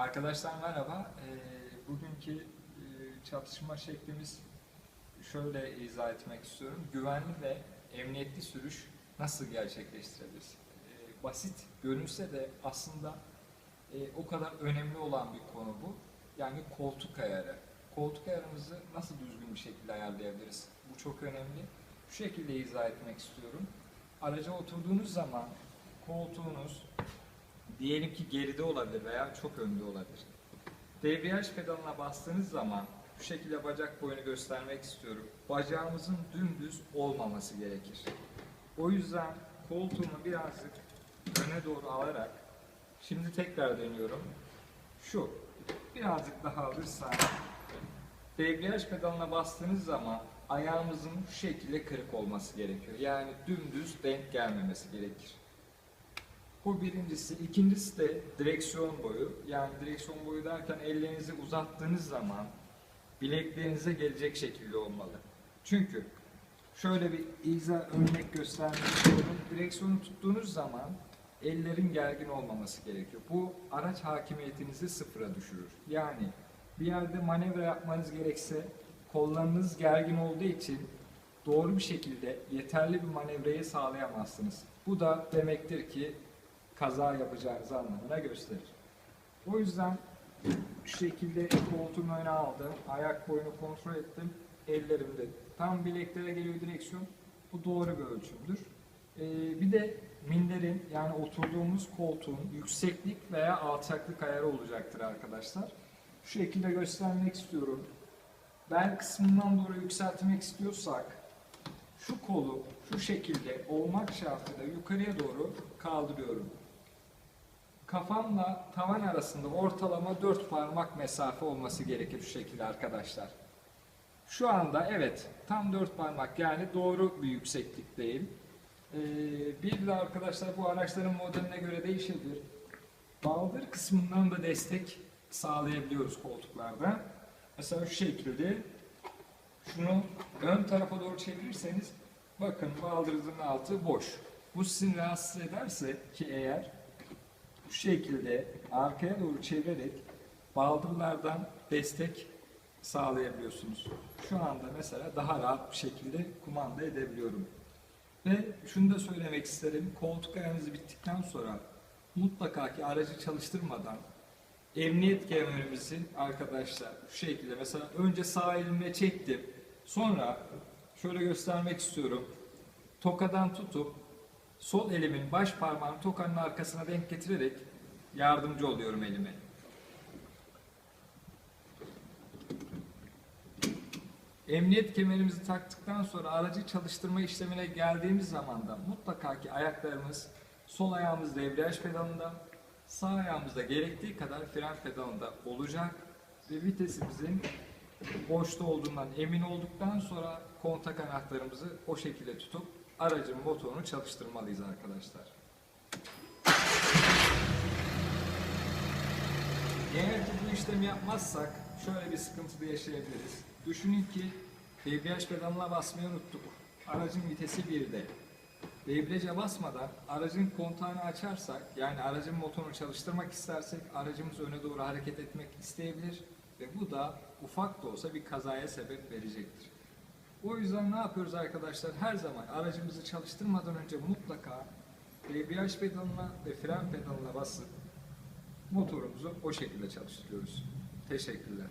Arkadaşlar merhaba. Ee, bugünkü e, çatışma şeklimiz şöyle izah etmek istiyorum. Güvenli ve emniyetli sürüş nasıl gerçekleştirebiliriz? Ee, basit görünse de aslında e, o kadar önemli olan bir konu bu. Yani koltuk ayarı. Koltuk ayarımızı nasıl düzgün bir şekilde ayarlayabiliriz? Bu çok önemli. Şu şekilde izah etmek istiyorum. Araca oturduğunuz zaman koltuğunuz diyelim ki geride olabilir veya çok önde olabilir. Debriyaj pedalına bastığınız zaman şu şekilde bacak boyunu göstermek istiyorum. Bacağımızın dümdüz olmaması gerekir. O yüzden koltuğumu birazcık öne doğru alarak şimdi tekrar deniyorum. Şu birazcık daha alırsam debriyaj pedalına bastığınız zaman ayağımızın şu şekilde kırık olması gerekiyor. Yani dümdüz denk gelmemesi gerekir. Bu birincisi. İkincisi de direksiyon boyu. Yani direksiyon boyu derken ellerinizi uzattığınız zaman bileklerinize gelecek şekilde olmalı. Çünkü şöyle bir izah örnek göstermek istiyorum. Direksiyonu tuttuğunuz zaman ellerin gergin olmaması gerekiyor. Bu araç hakimiyetinizi sıfıra düşürür. Yani bir yerde manevra yapmanız gerekse kollarınız gergin olduğu için doğru bir şekilde yeterli bir manevrayı sağlayamazsınız. Bu da demektir ki kaza yapacağınız anlamına gösterir. O yüzden şu şekilde koltuğumu öne aldım, ayak boyunu kontrol ettim, ellerimde tam bileklere geliyor direksiyon. Bu doğru bir ölçümdür. Ee, bir de minderin yani oturduğumuz koltuğun yükseklik veya alçaklık ayarı olacaktır arkadaşlar. Şu şekilde göstermek istiyorum. Bel kısmından doğru yükseltmek istiyorsak şu kolu şu şekilde olmak şartıyla yukarıya doğru kaldırıyorum. Kafamla tavan arasında ortalama 4 parmak mesafe olması gerekir şu şekilde arkadaşlar. Şu anda evet tam 4 parmak yani doğru bir yükseklik değil. Ee, bir de arkadaşlar bu araçların modeline göre değişebilir. Baldır kısmından da destek sağlayabiliyoruz koltuklarda. Mesela şu şekilde şunu ön tarafa doğru çevirirseniz bakın baldırınızın altı boş. Bu sizi rahatsız ederse ki eğer bu şekilde arkaya doğru çevirerek baldırlardan destek sağlayabiliyorsunuz. Şu anda mesela daha rahat bir şekilde kumanda edebiliyorum. Ve şunu da söylemek isterim. Koltuk ayarınız bittikten sonra mutlaka ki aracı çalıştırmadan emniyet kemerimizi arkadaşlar şu şekilde mesela önce sağ elimle çektim. Sonra şöyle göstermek istiyorum. Tokadan tutup sol elimin baş parmağını tokanın arkasına denk getirerek yardımcı oluyorum elime. Emniyet kemerimizi taktıktan sonra aracı çalıştırma işlemine geldiğimiz zaman da mutlaka ki ayaklarımız sol ayağımız debriyaj pedalında, sağ ayağımız da gerektiği kadar fren pedalında olacak ve vitesimizin boşta olduğundan emin olduktan sonra kontak anahtarımızı o şekilde tutup aracın motorunu çalıştırmalıyız arkadaşlar. Eğer bu işlemi yapmazsak şöyle bir sıkıntı da yaşayabiliriz. Düşünün ki debriyaj pedalına basmayı unuttuk. Aracın vitesi 1'de. Debriyaja basmadan aracın kontağını açarsak yani aracın motorunu çalıştırmak istersek aracımız öne doğru hareket etmek isteyebilir ve bu da ufak da olsa bir kazaya sebep verecektir. O yüzden ne yapıyoruz arkadaşlar? Her zaman aracımızı çalıştırmadan önce mutlaka debriyaj pedalına ve fren pedalına basıp motorumuzu o şekilde çalıştırıyoruz. Teşekkürler.